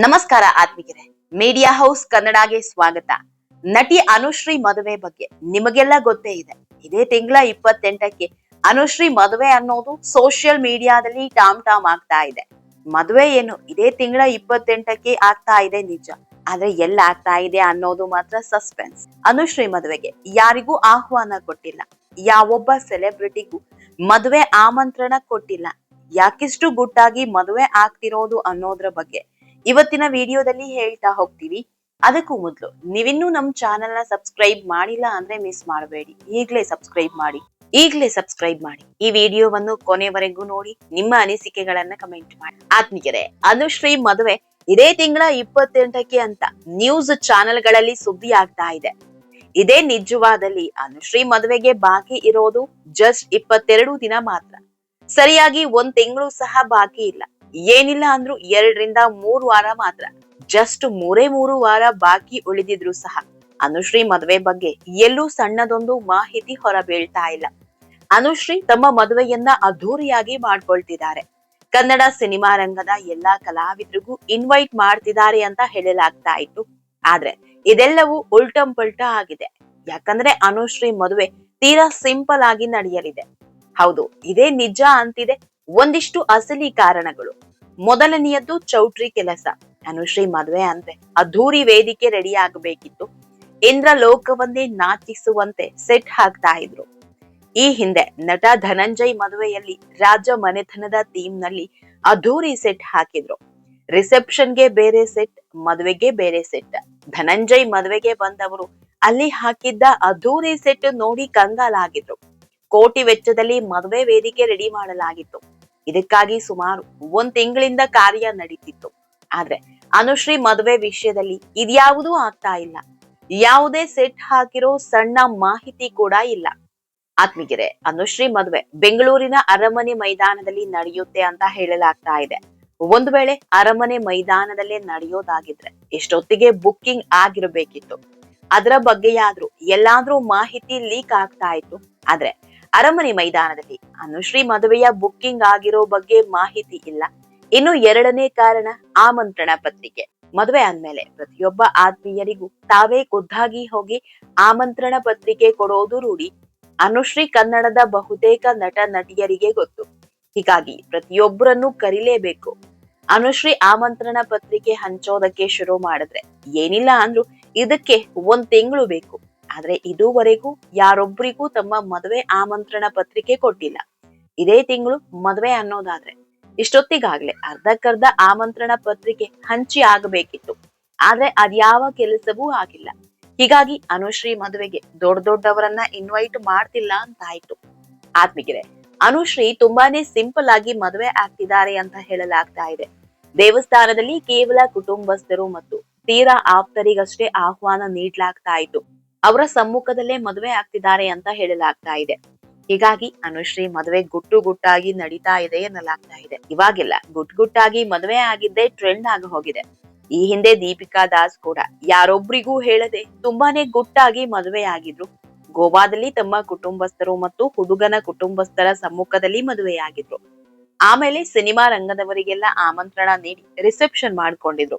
ನಮಸ್ಕಾರ ಆತ್ಮಿಕರೇ media house ಕನ್ನಡಗೆ ಸ್ವಾಗತ. ನಟಿ ಅನುಶ್ರೀ ಮದುವೆ ಬಗ್ಗೆ ನಿಮಗೆಲ್ಲ ಗೊತ್ತೇ ಇದೆ. ಇದೇ ತಿಂಗಳ ಇಪ್ಪತ್ತೆಂಟಕ್ಕೆ ಅನುಶ್ರೀ ಮದುವೆ ಅನ್ನೋದು ಸೋಷಿಯಲ್ ಮೀಡಿಯಾದಲ್ಲಿ ಟಾಮ್ ಟಾಮ್ ಆಗ್ತಾ ಇದೆ. ಮದುವೆ ಏನು ಇದೇ ತಿಂಗಳ ಇಪ್ಪತ್ತೆಂಟಕ್ಕೆ ಆಗ್ತಾ ಇದೆ ನಿಜ. ಆದ್ರೆ ಎಲ್ಲ ಆಗ್ತಾ ಇದೆ ಅನ್ನೋದು ಮಾತ್ರ ಸಸ್ಪೆನ್ಸ್ ಅನುಶ್ರೀ ಮದುವೆಗೆ ಯಾರಿಗೂ ಆಹ್ವಾನ ಕೊಟ್ಟಿಲ್ಲ. ಯಾವೊಬ್ಬ ಸೆಲೆಬ್ರಿಟಿಗೂ ಮದುವೆ ಆಮಂತ್ರಣ ಕೊಟ್ಟಿಲ್ಲ. ಯಾಕಿಷ್ಟು ಗುಟ್ಟಾಗಿ ಮದುವೆ ಆಗ್ತಿರೋದು ಅನ್ನೋದ್ರ ಬಗ್ಗೆ ಇವತ್ತಿನ ವಿಡಿಯೋದಲ್ಲಿ ಹೇಳ್ತಾ ಹೋಗ್ತೀವಿ. ಅದಕ್ಕೂ ಮೊದಲು, ನೀವಿನ್ನೂ ನಮ್ ಚಾನೆಲ್ನ ಸಬ್ಸ್ಕ್ರೈಬ್ ಮಾಡಿಲ್ಲ ಅಂದ್ರೆ ಮಿಸ್ ಮಾಡಬೇಡಿ. ಈಗಲೇ ಸಬ್ಸ್ಕ್ರೈಬ್ ಮಾಡಿ. ಈಗ್ಲೇ ಸಬ್ಸ್ಕ್ರೈಬ್ ಮಾಡಿ. ಈ ವಿಡಿಯೋವನ್ನು ಕೊನೆವರೆಗೂ ನೋಡಿ, ನಿಮ್ಮ ಅನಿಸಿಕೆಗಳನ್ನ ಕಮೆಂಟ್ ಮಾಡಿ. ಆತ್ಮಿಕರೇ ಅನುಶ್ರೀ ಮದುವೆ. ಇದೇ ತಿಂಗಳ ಇಪ್ಪತ್ತೆಂಟಕ್ಕೆ ಅಂತ ನ್ಯೂಸ್ ಚಾನೆಲ್ಗಳಲ್ಲಿ ಸುದ್ದಿ ಆಗ್ತಾ ಇದೆ. ಇದೇ ನಿಜವಾದಲ್ಲಿ ಅನುಶ್ರೀ ಮದುವೆಗೆ ಬಾಕಿ ಇರೋದು ಜಸ್ಟ್ ಇಪ್ಪತ್ತೆರಡು ದಿನ ಮಾತ್ರ. ಸರಿಯಾಗಿ ಒಂದ್ ತಿಂಗಳು ಸಹ ಬಾಕಿ ಇಲ್ಲ. ಏನಿಲ್ಲ ಅಂದ್ರೂ ಎರಡರಿಂದ ಮೂರು ವಾರ ಮಾತ್ರ. ಜಸ್ಟ್ ಮೂರೇ ಮೂರು ವಾರ ಬಾಕಿ ಉಳಿದಿದ್ರು ಸಹ. ಅನುಶ್ರೀ ಮದುವೆ ಬಗ್ಗೆ ಎಲ್ಲೂ ಸಣ್ಣದೊಂದು ಮಾಹಿತಿ ಹೊರಬೀಳ್ತಾ ಇಲ್ಲ. ಅನುಶ್ರೀ ತಮ್ಮ ಮದುವೆಯನ್ನ ಅದ್ಧೂರಿಯಾಗಿ ಮಾಡ್ಕೊಳ್ತಿದ್ದಾರೆ. ಕನ್ನಡ ಸಿನಿಮಾ ರಂಗದ ಎಲ್ಲಾ ಕಲಾವಿದರಿಗೂ ಇನ್ವೈಟ್ ಮಾಡ್ತಿದ್ದಾರೆ ಅಂತ ಹೇಳಲಾಗ್ತಾ ಇತ್ತು. ಆದ್ರೆ ಇದೆಲ್ಲವೂ ಉಲ್ಟಂ ಪಲ್ಟ ಆಗಿದೆ. ಯಾಕಂದ್ರೆ ಅನುಶ್ರೀ ಮದುವೆ ತೀರಾ ಸಿಂಪಲ್ ಆಗಿ ನಡೆಯಲಿದೆ. ಹೌದು, ಇದೇ ನಿಜ ಅಂತಿದೆ. ಒಂದಿಷ್ಟು ಅಸಲಿ ಕಾರಣಗಳು. ಮೊದಲನೆಯದ್ದು ಚೌಟ್ರಿ ಕೆಲಸ. ಅನುಶ್ರೀ ಮದುವೆ ಅಂದ್ರೆ ಅದ್ಧೂರಿ ವೇದಿಕೆ ರೆಡಿ ಆಗಬೇಕಿತ್ತು ಇಂದ್ರ ಲೋಕವನ್ನೇ ನಾಚಿಸುವಂತೆ ಸೆಟ್ ಹಾಕ್ತಾ ಇದ್ರು. ಈ ಹಿಂದೆ ನಟ ಧನಂಜಯ್ ಮದುವೆಯಲ್ಲಿ ರಾಜ ಮನೆತನದ ಥೀಮ್ನಲ್ಲಿ ಅದ್ಧೂರಿ ಸೆಟ್ ಹಾಕಿದ್ರು. ರಿಸೆಪ್ಷನ್ಗೆ ಬೇರೆ ಸೆಟ್, ಮದುವೆಗೆ ಬೇರೆ ಸೆಟ್. ಧನಂಜಯ್ ಮದುವೆಗೆ ಬಂದವರು ಅಲ್ಲಿ ಹಾಕಿದ್ದ ಅದ್ಧೂರಿ ಸೆಟ್ ನೋಡಿ ಕಂಗಾಲಾಗಿದ್ರು. ಕೋಟಿ ವೆಚ್ಚದಲ್ಲಿ ಮದುವೆ ವೇದಿಕೆ ರೆಡಿ ಮಾಡಲಾಗಿತ್ತು. ಇದಕ್ಕಾಗಿ ಸುಮಾರು ಒಂದ್ ತಿಂಗಳಿಂದ ಕಾರ್ಯ ನಡೀತಿತ್ತು. ಆದ್ರೆ ಅನುಶ್ರೀ ಮದುವೆ ವಿಷಯದಲ್ಲಿ ಇದ್ಯಾವುದೂ ಆಗ್ತಾ ಇಲ್ಲ. ಯಾವುದೇ ಸೆಟ್ ಹಾಕಿರೋ ಸಣ್ಣ ಮಾಹಿತಿ ಕೂಡ ಇಲ್ಲ. ಆತ್ಮೀಗೆರೆ, ಅನುಶ್ರೀ ಮದುವೆ ಬೆಂಗಳೂರಿನ ಅರಮನೆ ಮೈದಾನದಲ್ಲಿ ನಡೆಯುತ್ತೆ ಅಂತ ಹೇಳಲಾಗ್ತಾ ಇದೆ. ಒಂದು ವೇಳೆ ಅರಮನೆ ಮೈದಾನದಲ್ಲೇ ನಡೆಯೋದಾಗಿದ್ರೆ ಎಷ್ಟೊತ್ತಿಗೆ ಬುಕ್ಕಿಂಗ್ ಆಗಿರಬೇಕಿತ್ತು. ಅದರ ಬಗ್ಗೆಯಾದ್ರೂ ಎಲ್ಲಾದ್ರೂ ಮಾಹಿತಿ ಲೀಕ್ ಆಗ್ತಾ ಇತ್ತು. ಆದ್ರೆ ಅರಮನೆ ಮೈದಾನದಲ್ಲಿ. ಅನುಶ್ರೀ ಮದುವೆಯ ಬುಕ್ಕಿಂಗ್ ಆಗಿರೋ ಬಗ್ಗೆ ಮಾಹಿತಿ ಇಲ್ಲ. ಇನ್ನು ಎರಡನೇ ಕಾರಣ ಆಮಂತ್ರಣ ಪತ್ರಿಕೆ. ಮದುವೆ ಆದ್ಮೇಲೆ ಪ್ರತಿಯೊಬ್ಬ ಆತ್ಮೀಯರಿಗೂ ತಾವೇ ಖುದ್ದಾಗಿ ಹೋಗಿ ಆಮಂತ್ರಣ ಪತ್ರಿಕೆ ಕೊಡೋದು ರೂಢಿ. ಅನುಶ್ರೀ ಕನ್ನಡದ ಬಹುತೇಕ ನಟ ನಟಿಯರಿಗೆ ಗೊತ್ತು. ಹೀಗಾಗಿ ಪ್ರತಿಯೊಬ್ಬರನ್ನು ಕರಿಲೇಬೇಕು. ಅನುಶ್ರೀ ಆಮಂತ್ರಣ ಪತ್ರಿಕೆ ಹಂಚೋದಕ್ಕೆ ಶುರು ಮಾಡಿದ್ರೆ ಏನಿಲ್ಲ ಅಂದ್ರೂ ಇದಕ್ಕೆ ಒಂದ್ ತಿಂಗಳು ಬೇಕು. ಆದ್ರೆ ಇದುವರೆಗೂ ಯಾರೊಬ್ಬರಿಗೂ ತಮ್ಮ ಮದುವೆ ಆಮಂತ್ರಣ ಪತ್ರಿಕೆ ಕೊಟ್ಟಿಲ್ಲ. ಇದೇ ತಿಂಗಳು ಮದುವೆ ಅನ್ನೋದಾದ್ರೆ. ಇಷ್ಟೊತ್ತಿಗಾಗ್ಲೆ ಅರ್ಧಕ್ಕರ್ಧ ಆಮಂತ್ರಣ ಪತ್ರಿಕೆ ಹಂಚಿ ಆಗಬೇಕಿತ್ತು. ಆದ್ರೆ ಅದ್ಯಾವ ಕೆಲಸವೂ ಆಗಿಲ್ಲ. ಹೀಗಾಗಿ ಅನುಶ್ರೀ ಮದುವೆಗೆ ದೊಡ್ಡ ದೊಡ್ಡವರನ್ನ ಇನ್ವೈಟ್ ಮಾಡ್ತಿಲ್ಲ ಅಂತಾಯ್ತು. ಆತ್ಮಿಕರೆ, ಅನುಶ್ರೀ ತುಂಬಾನೇ ಸಿಂಪಲ್ ಆಗಿ ಮದುವೆ ಆಗ್ತಿದ್ದಾರೆ ಅಂತ ಹೇಳಲಾಗ್ತಾ ಇದೆ. ದೇವಸ್ಥಾನದಲ್ಲಿ ಕೇವಲ ಕುಟುಂಬಸ್ಥರು ಮತ್ತು ತೀರಾ ಆಪ್ತರಿಗಷ್ಟೇ ಆಹ್ವಾನ ನೀಡ್ಲಾಗ್ತಾ ಇತ್ತು. ಅವರ ಸಮ್ಮುಖದಲ್ಲೇ ಮದುವೆ ಆಗ್ತಿದ್ದಾರೆ ಅಂತ ಹೇಳಲಾಗ್ತಾ ಇದೆ. ಹೀಗಾಗಿ ಅನುಶ್ರೀ ಮದುವೆ ಗುಟ್ಟು ಗುಟ್ಟಾಗಿ ನಡೀತಾ ಇದೆ ಎನ್ನಲಾಗ್ತಾ ಇದೆ. ಇವಾಗೆಲ್ಲ, ಗುಟ್ ಗುಟ್ಟಾಗಿ ಮದುವೆ ಆಗಿದ್ದೇ ಟ್ರೆಂಡ್ ಆಗಿ ಹೋಗಿದೆ. ಈ ಹಿಂದೆ ದೀಪಿಕಾ ದಾಸ್ ಕೂಡ ಯಾರೊಬ್ರಿಗೂ ಹೇಳದೆ ತುಂಬಾನೇ ಗುಟ್ಟಾಗಿ ಮದುವೆ ಆಗಿದ್ರು. ಗೋವಾದಲ್ಲಿ ತಮ್ಮ ಕುಟುಂಬಸ್ಥರು ಮತ್ತು ಹುಡುಗನ ಕುಟುಂಬಸ್ಥರ ಸಮ್ಮುಖದಲ್ಲಿ ಮದುವೆಯಾಗಿದ್ರು ಆಮೇಲೆ ಸಿನಿಮಾ ರಂಗದವರಿಗೆಲ್ಲ ಆಮಂತ್ರಣ ನೀಡಿ ರಿಸೆಪ್ಷನ್ ಮಾಡ್ಕೊಂಡಿದ್ರು.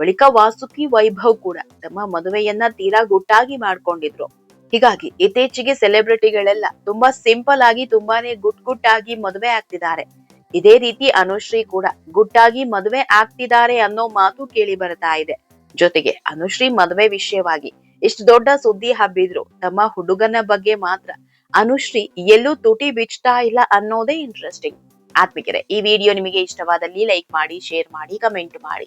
ಬಳಿಕ ವಾಸುಕಿ ವೈಭವ್ ಕೂಡ ತಮ್ಮ ಮದುವೆಯನ್ನ ತೀರಾ ಗುಟ್ಟಾಗಿ ಮಾಡ್ಕೊಂಡಿದ್ರು. ಹೀಗಾಗಿ ಇತ್ತೀಚೆಗೆ ಸೆಲೆಬ್ರಿಟಿಗಳೆಲ್ಲ ತುಂಬಾ ಸಿಂಪಲ್ ಆಗಿ ತುಂಬಾನೇ ಗುಟ್ ಗುಟ್ಟಾಗಿ ಮದುವೆ ಆಗ್ತಿದ್ದಾರೆ. ಇದೇ ರೀತಿ ಅನುಶ್ರೀ ಕೂಡ ಗುಟ್ಟಾಗಿ ಮದುವೆ ಆಗ್ತಿದ್ದಾರೆ ಅನ್ನೋ ಮಾತು ಕೇಳಿ ಬರ್ತಾ ಇದೆ. ಜೊತೆಗೆ ಅನುಶ್ರೀ ಮದುವೆ ವಿಷಯವಾಗಿ ಇಷ್ಟು ದೊಡ್ಡ ಸುದ್ದಿ ಹಬ್ಬಿದ್ರು. ತಮ್ಮ ಹುಡುಗನ ಬಗ್ಗೆ ಮಾತ್ರ ಅನುಶ್ರೀ ಎಲ್ಲೂ ತುಟಿ ಬಿಚ್ತಾ ಇಲ್ಲ ಅನ್ನೋದೇ ಇಂಟ್ರೆಸ್ಟಿಂಗ್ ಆತ್ಮಿಕರೆ, ಈ ವಿಡಿಯೋ ನಿಮಗೆ ಇಷ್ಟವಾದಲ್ಲಿ ಲೈಕ್ ಮಾಡಿ, ಶೇರ್ ಮಾಡಿ, ಕಮೆಂಟ್ ಮಾಡಿ.